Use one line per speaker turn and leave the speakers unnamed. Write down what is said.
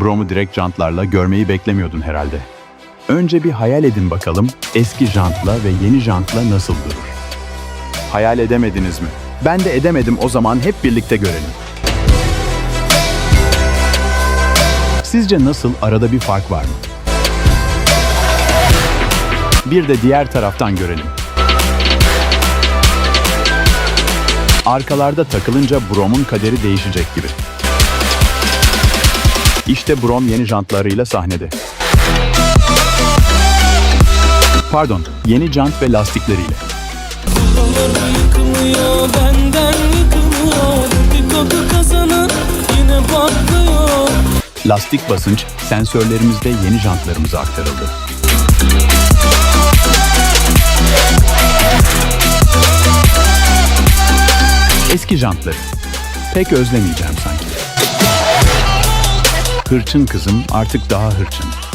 Brom'u direkt jantlarla görmeyi beklemiyordun herhalde. Önce bir hayal edin bakalım eski jantla ve yeni jantla nasıl durur? Hayal edemediniz mi? Ben de edemedim o zaman hep birlikte görelim. Sizce nasıl arada bir fark var mı? Bir de diğer taraftan görelim. Arkalarda takılınca Brom'un kaderi değişecek gibi. İşte Brom yeni jantlarıyla sahnede. Pardon, yeni jant ve lastikleriyle. Lastik basınç sensörlerimizde yeni jantlarımıza aktarıldı. Eski jantları. Pek özlemeyeceğim sanki. Hırçın kızım artık daha hırçın.